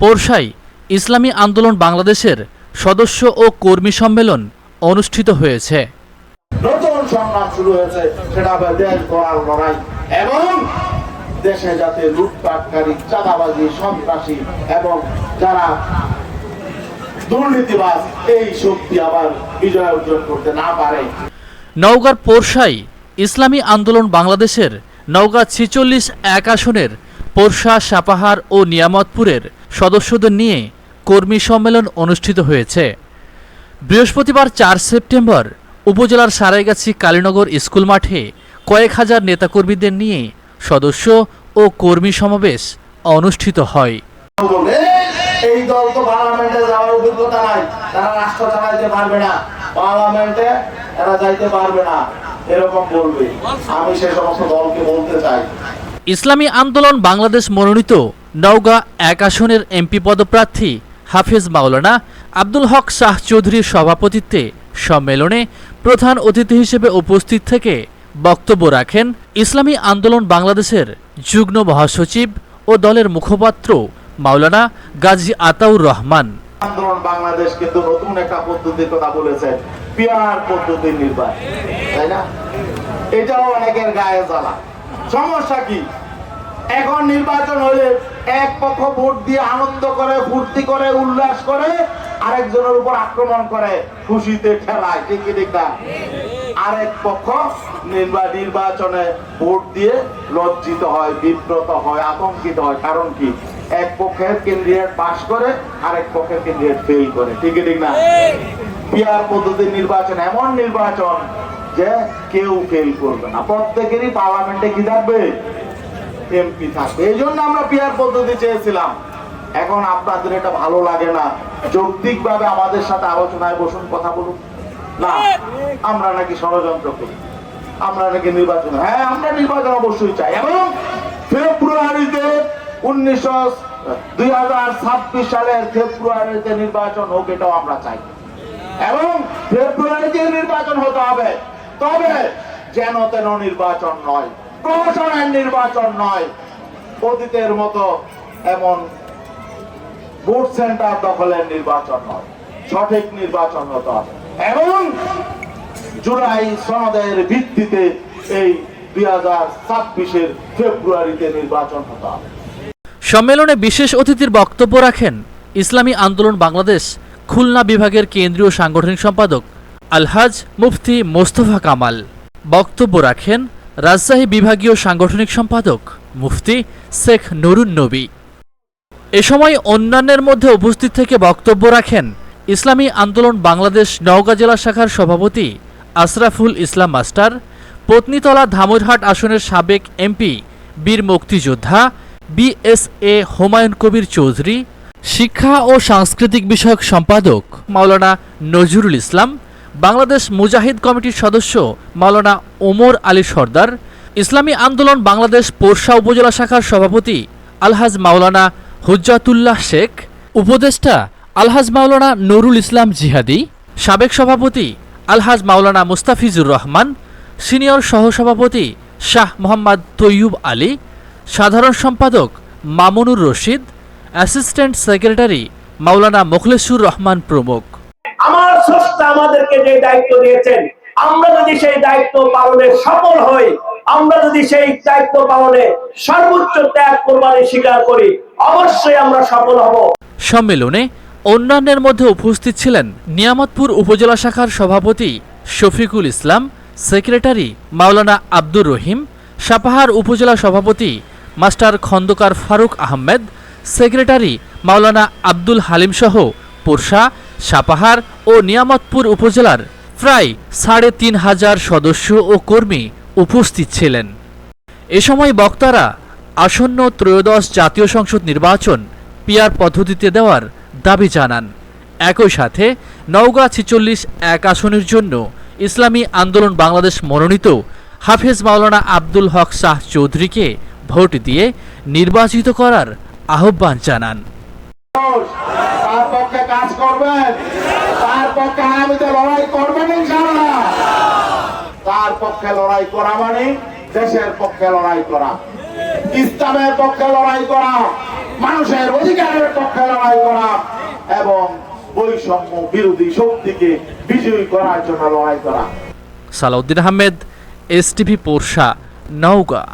পোরশাই ইসলামী আন্দোলন বাংলাদেশের সদস্য ও কর্মী সম্মেলন অনুষ্ঠিত হয়েছে। নতুন সংগ্রাম শুরু হয়েছে সেটা হবে দেশ গড়ার লড়াই। এবং দেশে যাতে লুটপাটকারী চাঁদাবাজি সন্ত্রাসী এবং যারা দুর্নীতিবাজ এই শক্তি আবার বিজয় অর্জন করতে না পারে। নওগাঁর পোরশাই ইসলামী আন্দোলন বাংলাদেশের নওগাঁ ছিচল্লিশ এক আসনের পোরশা, সাপাহার ও নিয়ামতপুরের সদস্যদের নিয়ে কর্মী সম্মেলন অনুষ্ঠিত হয়েছে। বৃহস্পতিবার চার সেপ্টেম্বর উপজেলার সারাইগাছি কালীনগর স্কুল মাঠে কয়েক হাজার নেতাকর্মীদের নিয়ে সদস্য ও কর্মী সমাবেশ অনুষ্ঠিত হয়। এই দল তো পার্লামেন্টে যাওয়ার অভিজ্ঞতা নাই। তারা রাষ্ট্র চালাইতে পারবে না। পার্লামেন্টে যাইতে পারবে না। এরকম বলবে। আমি সে সমস্ত দলকে বলতে চাই। ইসলামী আন্দোলন বাংলাদেশ মনোনীত নওগাঁ এক আসনের এমপি পদপ্রার্থী হাফিজ মাওলানা আব্দুল হক শাহ চৌধুরীর সভাপতিত্বে সম্মেলনে প্রধান অতিথি হিসেবে উপস্থিত থেকে বক্তব্য রাখেন ইসলামী আন্দোলন বাংলাদেশের যুগ্ম মহাসচিব ও দলের মুখপাত্র মাওলানা গাজী আতাউর রহমান। আন্দোলন বাংলাদেশ কিন্তু নতুন একটা পদ্ধতির কথা বলেছে পিয়ার পদ্ধতির নির্বাচন, তাই না? এটাও অনেকের গায়ে জ্বালা। সমস্যা কি? এখন নির্বাচন হলে এক পক্ষ ভোট দিয়ে আনন্দ করে ফুর্তি করে উল্লাস করে আরেকজনের উপর আক্রমণ করে খুশিতে ঠেলায় ঠিক কি ঠিক না? আরেক পক্ষ নির্বাচনে ভোট দিয়ে লজ্জিত হয় বিব্রত হয় আতঙ্কিত হয়। কারণ কি? এক পক্ষের ক্যান্ডিডেট পাশ করে আরেক পক্ষের ক্যান্ডিডেট ফেল করে ঠিক ঠিক না? পিয়ার পদ্ধতির নির্বাচন এমন নির্বাচন যে কেউ ফেল করবে না। প্রত্যেকেরই পার্লামেন্টে কি থাকবে? এমপি থাকবে। এই জন্য আমরা পিয়ার পদ্ধতি চেয়েছিলাম। এখন আপনাদের এটা ভালো লাগে না। যৌক্তিক ভাবে আমাদের সাথে আলোচনায় বসুন, কথা বলুন। না, আমরা নাকি ষড়যন্ত্র করি। আমরা নাকি নির্বাচন হ্যাঁ আমরা নির্বাচন অবশ্যই চাই। এবং ফেব্রুয়ারিতে উনিশশো দুই সালের ফেব্রুয়ারিতে নির্বাচন হোক, এটাও আমরা চাই। এবং ফেব্রুয়ারিতে নির্বাচন হতে হবে। তবে যেন তেন নির্বাচন নয় প্রশাসনের নির্বাচন নয়, অতীতের মতো এমন ভোট সেন্টার দখলের নির্বাচন নয়, সঠিক নির্বাচন হতে হবে। এবং জুলাই সনদের ভিত্তিতে এই দুই হাজার ছাব্বিশের ফেব্রুয়ারিতে নির্বাচন হতে হবে। সম্মেলনে বিশেষ অতিথির বক্তব্য রাখেন ইসলামী আন্দোলন বাংলাদেশ, খুলনা বিভাগের কেন্দ্রীয় সাংগঠনিক সম্পাদক আলহাজ মুফতি মোস্তফা কামাল। বক্তব্য রাখেন রাজশাহী বিভাগীয় সাংগঠনিক সম্পাদক মুফতি শেখ নুরুন নবী। এ সময় অন্যান্যের মধ্যে উপস্থিত থেকে বক্তব্য রাখেন ইসলামী আন্দোলন বাংলাদেশ নওগাঁ জেলা শাখার সভাপতি আশরাফুল ইসলাম মাস্টার, পত্নীতলা ধামইরহাট আসনের সাবেক এমপি বীর মুক্তিযোদ্ধা বিএসএ হুমায়ুন কবির চৌধুরী, শিক্ষা ও সাংস্কৃতিক বিষয়ক সম্পাদক মাওলানা নজরুল ইসলাম বাংলাদেশ মুজাহিদ কমিটির সদস্য মাওলানা ওমর আলী সর্দার, ইসলামী আন্দোলন বাংলাদেশ পোরশা উপজেলা শাখার সভাপতি আলহাজ মাওলানা হুজ্জাতুল্লাহ শেখ, উপদেষ্টা আলহাজ মাওলানা নুরুল ইসলাম জিহাদি, সাবেক সভাপতি আলহাজ মাওলানা মুস্তাফিজুর রহমান, সিনিয়র সহসভাপতি শাহ মোহাম্মদ তৈয়ুব আলী, সাধারণ সম্পাদক মামুনুর রশিদ, অ্যাসিস্ট্যান্ট সেক্রেটারি মাওলানা মোখলেসুর রহমান প্রমুখ। আমাদেরকে যে দায়িত্ব দিয়েছেন, আমরা যদি সেই দায়িত্ব পালনে সফল হই, আমরা যদি সেই দায়িত্ব পালনে সর্বোচ্চ ত্যাগ কোরবানি স্বীকার করি, অবশ্যই আমরা সফল হব। সম্মেলনে অন্যান্যের মধ্যে উপস্থিত ছিলেন নিয়ামতপুর উপজেলা শাখার সভাপতি শফিকুল ইসলাম, সেক্রেটারি মাওলানা আব্দুর রহিম, সাপাহার উপজেলা সভাপতি মাস্টার খন্দকার ফারুক আহমেদ, সেক্রেটারি মাওলানা আব্দুল হালিম সহ পোরশা সাপাহার ও নিয়ামতপুর উপজেলার প্রায় সাড়ে তিন হাজার সদস্য ও কর্মী উপস্থিত ছিলেন। এ সময় বক্তারা আসন্ন ত্রয়োদশ জাতীয় সংসদ নির্বাচন পিয়ার পদ্ধতিতে দেওয়ার দাবি জানান। একই সাথে নওগাঁ ছিচল্লিশ এক আসনের জন্য ইসলামী আন্দোলন বাংলাদেশ মনোনীত হাফেজ মাওলানা আব্দুল হক শাহ চৌধুরীকে ভোট দিয়ে নির্বাচিত করার আহ্বান জানান। কাজ করবেন। তার পক্ষে আগামীতে লড়াই করবেন ইনশাআল্লাহ। তার পক্ষে লড়াই করা মানে দেশের পক্ষে লড়াই করা। ইসলামের পক্ষে লড়াই করা, মানুষের অধিকারের পক্ষে লড়াই করা এবং বৈষম্য বিরোধী শক্তিকে বিজয়ী করার জন্য লড়াই করা। Salauddin Ahmed, S TV, Porsha, Naogaon.